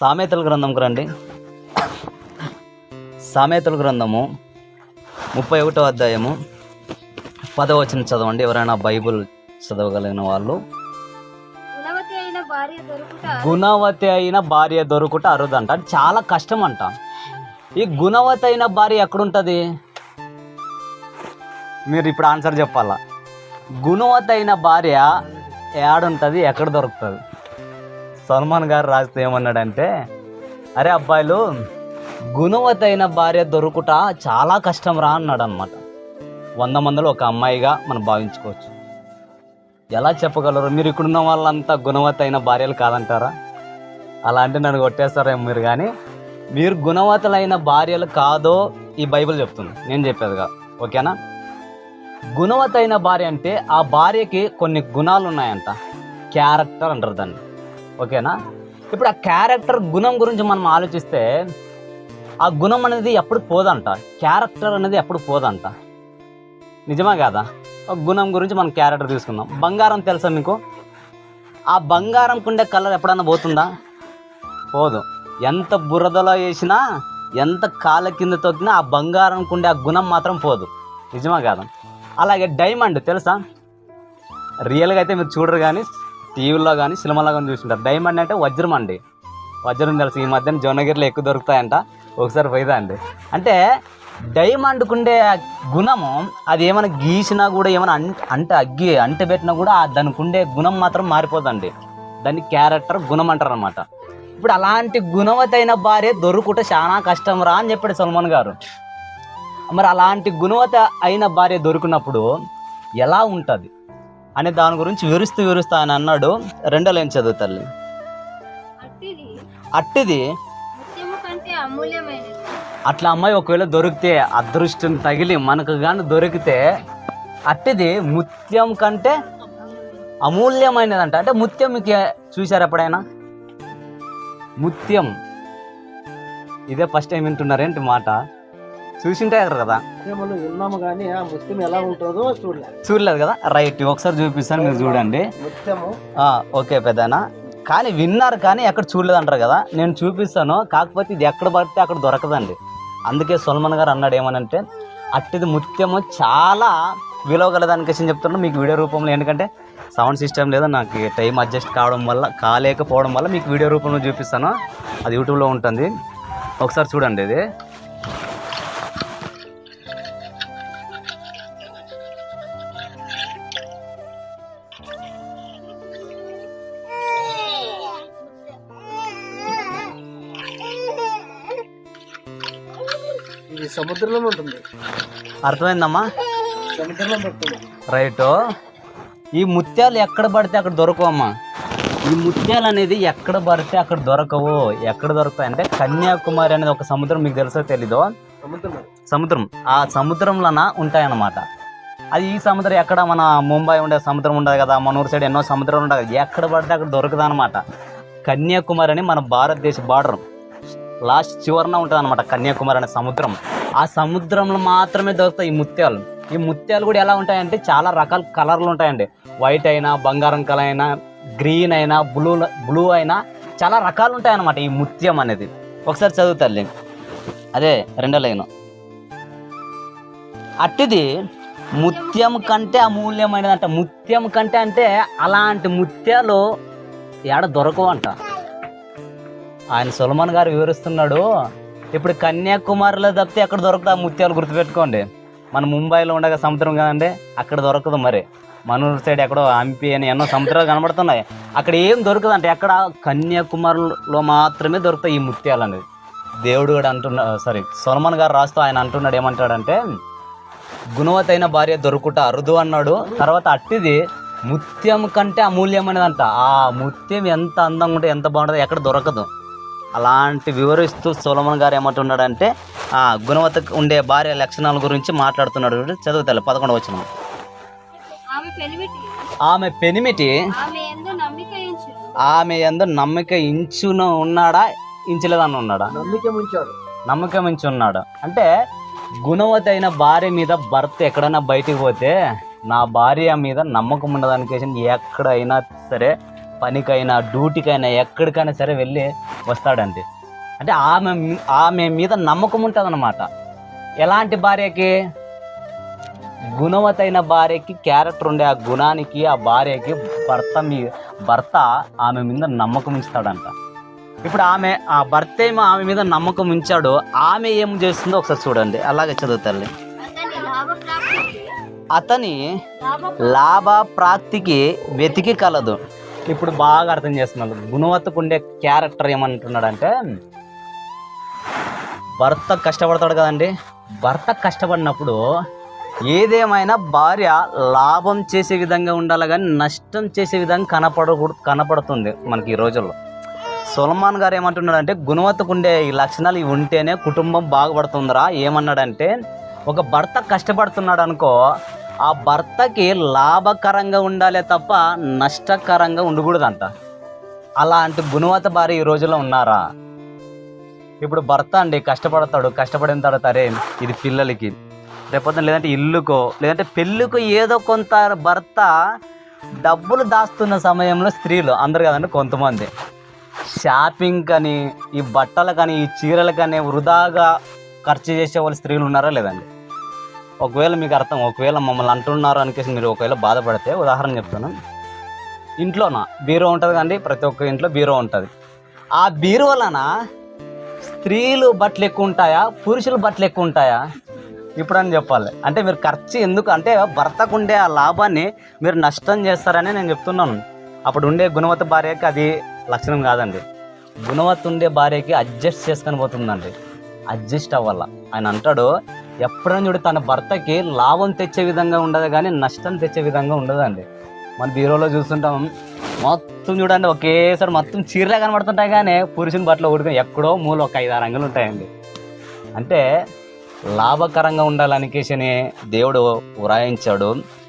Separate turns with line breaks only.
సామెతల గ్రంథంకు రండి. సామెతల గ్రంథము ముప్పై ఒకటో అధ్యాయము పదవచనం చదవండి. ఎవరైనా బైబుల్ చదవగలిగిన వాళ్ళు.
గుణవతి అయిన భార్య దొరుకుట
అరుదంట. చాలా కష్టం అంట ఈ గుణవతి అయిన భార్య ఎక్కడుంటుంది? మీరు ఇప్పుడు ఆన్సర్ చెప్పాలా? గుణవతి అయిన భార్య ఏడుంటుంది ఎక్కడ దొరుకుతుంది? సల్మాన్ గారు రాస్తే ఏమన్నాడంటే అరే అబ్బాయిలు గుణవతైన భార్య దొరుకుట చాలా కష్టం రా అన్నాడు అనమాట వంద మందిలో ఒక అమ్మాయిగా మనం భావించుకోవచ్చు. ఎలా చెప్పగలరు? మీరు ఇక్కడున్న వాళ్ళంతా గుణవతైన భార్యలు కాదంటారా? అలా అంటే నన్ను కొట్టేస్తారేమో మీరు కానీ మీరు గుణవతులైన భార్యలు కాదో ఈ బైబిల్ చెప్తుంది. నేను చెప్పేదిగా ఓకేనా? గుణవతైన భార్య అంటే ఆ భార్యకి కొన్ని గుణాలు ఉన్నాయంట క్యారెక్టర్ అంటారు దాన్ని. ఓకేనా? ఇప్పుడు ఆ క్యారెక్టర్ గుణం గురించి మనం ఆలోచిస్తే ఆ గుణం అనేది ఎప్పుడు పోదంట. క్యారెక్టర్ అనేది ఎప్పుడు పోదంట. నిజమా కాదా? ఒక గుణం గురించి మనం క్యారెక్టర్ తీసుకుందాం. బంగారం తెలుసా మీకు? ఆ బంగారం కుండే కలర్ ఎప్పుడన్నా పోతుందా? పోదు. ఎంత బురదలో వేసినా ఎంత కాళ్ళ కింద తొక్కినా ఆ బంగారం కుండే ఆ గుణం మాత్రం పోదు. నిజమా కాదా? అలాగే డైమండ్ తెలుసా? రియల్గా అయితే మీరు చూడరు కానీ టీవీలో కానీ సినిమాలో కానీ చూసింటారు డైమండ్ అంటే వజ్రం అండి. వజ్రం తెలుసు ఈ మధ్యన జోనగిరిలో ఎక్కువ దొరుకుతాయంట. ఒకసారి పోయిదా అండి. అంటే డైమండ్కు ఉండే గుణము అది ఏమైనా గీసినా కూడా ఏమైనా అంట అంటే అగ్గి అంట పెట్టినా కూడా దానికి ఉండే గుణం మాత్రం మారిపోదండి. దాన్ని క్యారెక్టర్ గుణం అంటారు అనమాట ఇప్పుడు అలాంటి గుణవతైన భార్య దొరుకుట చాలా కష్టం రా అని చెప్పాడు సల్మాన్ గారు. మరి అలాంటి గుణవత అయిన భార్య దొరికినప్పుడు ఎలా ఉంటుంది? అనే దాని గురించి వివరిస్తూ వివరిస్తా అని అన్నాడు రెండో లైన్ చదువు తల్లి.
అట్టిది.
అట్లా అమ్మాయి ఒకవేళ దొరికితే అదృష్టం తగిలి మనకు కానీ దొరికితే అట్టిది ముత్యం కంటే అమూల్యమైనదంట. అంటే ముత్యం మీకు చూశారు ఎప్పుడైనా? ముత్యం. ఇదే ఫస్ట్ టైం వింటున్నారేంటి మాట? చూసింటారు కదా
మనం విన్నాము కానీ ఆ ముత్యం ఎలా ఉంటుందో చూడలే.
చూడలేదు కదా? రైట్ ఒకసారి చూపిస్తాను మీరు చూడండి.
ముత్యము.
ఓకే పెద్దనా. కానీ విన్నారు కానీ ఎక్కడ చూడలేదు అంటారు కదా? నేను చూపిస్తాను. కాకపోతే ఇది ఎక్కడ పడితే అక్కడ దొరకదండి. అందుకే సొల్మన్ గారు అన్నాడు ఏమనంటే అట్టిది ముత్యము చాలా విలువ గలదానికేసి చెప్తున్నాను మీకు వీడియో రూపంలో ఎందుకంటే సౌండ్ సిస్టమ్ లేదా నాకు టైం అడ్జస్ట్ కావడం వల్ల కాలేకపోవడం వల్ల మీకు వీడియో రూపంలో చూపిస్తాను. అది యూట్యూబ్లో ఉంటుంది. ఒకసారి చూడండి ఇది.
ఇది సముద్రంలో ఉంటుంది.
అర్థమైందమ్మా?
సముద్రంలో
రైట్? ఈ ముత్యాలు ఎక్కడ పడితే అక్కడ దొరకవమ్మా. ఈ ముత్యాలు అనేది ఎక్కడ పడితే అక్కడ దొరకవు. ఎక్కడ దొరుకుతాయి అంటే కన్యాకుమారి అనేది ఒక సముద్రం మీకు తెలుసో తెలీదో?
సముద్రంలో
సముద్రం. ఆ సముద్రంలోన ఉంటాయన్నమాట. అది ఈ సముద్రం ఎక్కడ? మన ముంబై ఉండే సముద్రం ఉండదు కదా. మన ఊరు సైడ్ ఎన్నో సముద్రాలు ఉండదు ఎక్కడ పడితే అక్కడ దొరకదు అనమాట కన్యాకుమారి అని మన భారతదేశ బార్డర్. లాస్ట్ చివరన ఉంటుంది అనమాట కన్యాకుమారి అనే సముద్రం. ఆ సముద్రంలో మాత్రమే దొరుకుతాయి ఈ ముత్యాలు. ఈ ముత్యాలు కూడా ఎలా ఉంటాయంటే చాలా రకాల కలర్లు ఉంటాయండి. వైట్ అయినా బంగారం కలర్ అయినా గ్రీన్ అయినా బ్లూ బ్లూ అయినా చాలా రకాలు ఉంటాయన్నమాట ఈ ముత్యం అనేది. ఒకసారి చదువు తల్లి. అదే రెండో లైను. అట్టిది ముత్యం కంటే అమూల్యమైనదంట. ముత్యం కంటే అంటే అలాంటి ముత్యాలు ఏడ దొరకవు అంట ఆయన సులమాన్ గారు వివరిస్తున్నాడు. ఇప్పుడు కన్యాకుమారిలో తప్పితే ఎక్కడ దొరుకుతా ముత్యాలు గుర్తుపెట్టుకోండి. మన ముంబైలో ఉండగా సముద్రం కదండి అక్కడ దొరకదు మరి. మనూరు సైడ్ ఎక్కడో హంపి అని ఎన్నో సముద్రాలు కనబడుతున్నాయి. అక్కడ ఏం దొరకదు అంటే ఎక్కడ కన్యాకుమారిలో మాత్రమే దొరుకుతాయి ఈ ముత్యాలు అనేది దేవుడు కూడా అంటున్నాడు సారీ సొలమన్ గారు రాస్తూ ఆయన అంటున్నాడు ఏమంటాడంటే గుణవతైన భార్య దొరుకుట అరుదు అన్నాడు. తర్వాత అట్టిది ముత్యం కంటే అమూల్యమైనదంట. ఆ ముత్యం ఎంత అందంగా ఉంటే ఎంత బాగుంటుందో ఎక్కడ దొరకదు. అలాంటి వివరిస్తూ సోలమన్ గారు ఏమంటున్నాడంటే ఆ గుణవత ఉండే భార్య లక్షణాల గురించి మాట్లాడుతున్నాడు. చూడు. చదువుతాను పదకొండు వచ్చిన
ఆమె పెనిమిటి.
ఆమె పెనిమిటి
ఆమె ఎందు నమ్మిక ఎంచు
ఆమె ఎందు నమ్మిక ఇంచున ఉన్నాడా ఇంచలేదని ఉన్నాడా?
నమ్మిక ఉంచాడు
నమ్మకం ఉంచి ఉన్నాడు. అంటే గుణవతైన భార్య మీద భర్త ఎక్కడైనా బయటికి పోతే నా భార్య మీద నమ్మకం ఉండదానికేసి ఎక్కడైనా సరే పనికైనా డ్యూటీకైనా ఎక్కడికైనా సరే వెళ్ళి వస్తాడండి. అంటే ఆమె ఆమె మీద నమ్మకం ఉంటుంది ఎలాంటి భార్యకి? గుణవతైన భార్యకి క్యారెక్టర్ ఉండే ఆ గుణానికి ఆ భార్యకి భర్త మీ భర్త ఆమె మీద నమ్మకం ఉంచుతాడంట. ఇప్పుడు ఆమె ఆ భర్త ఏమో ఆమె మీద నమ్మకం ఉంచాడు ఆమె ఏం చేస్తుందో ఒకసారి చూడండి. అలాగే చదువుతారు
అతని
లాభ ప్రాప్తికి వెతికి కలదు. ఇప్పుడు బాగా అర్థం చేస్తున్నారు గుణవత్తుకు ఉండే క్యారెక్టర్ ఏమంటున్నాడంటే భర్త కష్టపడతాడు కదండి. భర్త కష్టపడినప్పుడు ఏదేమైనా భార్య లాభం చేసే విధంగా ఉండాలి కానీ నష్టం చేసే విధంగా కనపడకూడదు కనపడుతుంది మనకి ఈ రోజుల్లో. సొలమాన్ గారు ఏమంటున్నాడంటే గుణవత్తకు ఉండే ఈ లక్షణాలు ఇవి ఉంటేనే కుటుంబం బాగుపడుతుందిరా. ఏమన్నాడంటే ఒక భర్త కష్టపడుతున్నాడు అనుకో ఆ భర్తకి లాభకరంగా ఉండాలే తప్ప నష్టకరంగా ఉండకూడదంట. అలాంటి గుణవత భార్య ఈ రోజుల్లో ఉన్నారా? ఇప్పుడు భర్త అండి కష్టపడతాడు కష్టపడిన తర్వాత అరే ఇది పిల్లలకి. రేపొద్దున లేదంటే ఇల్లుకో లేదంటే పెళ్ళికో ఏదో కొంత భర్త డబ్బులు దాస్తున్న సమయంలో స్త్రీలు అందరు కదండి కొంతమంది. షాపింగ్ కానీ ఈ బట్టలు కానీ ఈ చీరలు కానీ వృధాగా ఖర్చు చేసే వాళ్ళు స్త్రీలు ఉన్నారా లేదండి? ఒకవేళ మీకు అర్థం ఒకవేళ మమ్మల్ని అంటున్నారు అనికేసి మీరు ఒకవేళ బాధపడితే ఉదాహరణ చెప్తాను ఇంట్లోన బీరో ఉంటుంది కండి ప్రతి ఒక్క ఇంట్లో బీరో ఉంటుంది. ఆ బీరువలన స్త్రీలు బట్టలు ఎక్కువ ఉంటాయా పురుషులు బట్టలు ఎక్కువ ఉంటాయా? ఇప్పుడు అని చెప్పాలి. అంటే మీరు ఖర్చు ఎందుకు అంటే భర్తకు ఉండే ఆ లాభాన్ని మీరు నష్టం చేస్తారని నేను చెప్తున్నాను. అప్పుడు ఉండే గుణవత్త భార్యకి అది లక్షణం కాదండి. గుణవత్త ఉండే భార్యకి అడ్జస్ట్ చేసుకొని పోతుందండి. అడ్జస్ట్ అవ్వాల. ఆయన అంటాడు ఎప్పుడైనా చూడు తన భర్తకి లాభం తెచ్చే విధంగా ఉండదు కానీ నష్టం తెచ్చే విధంగా ఉండదండి. మన బీరోలో చూస్తుంటాం మొత్తం చూడండి ఒకేసారి మొత్తం చీరలే కనబడుతుంటాయి కానీ పురుషుని బట్టలు ఉడికి ఎక్కడో మూల ఒక ఐదు ఆరు అంగులు ఉంటాయండి. అంటే లాభకరంగా ఉండాలనికేసని దేవుడు ఉరాయించాడు.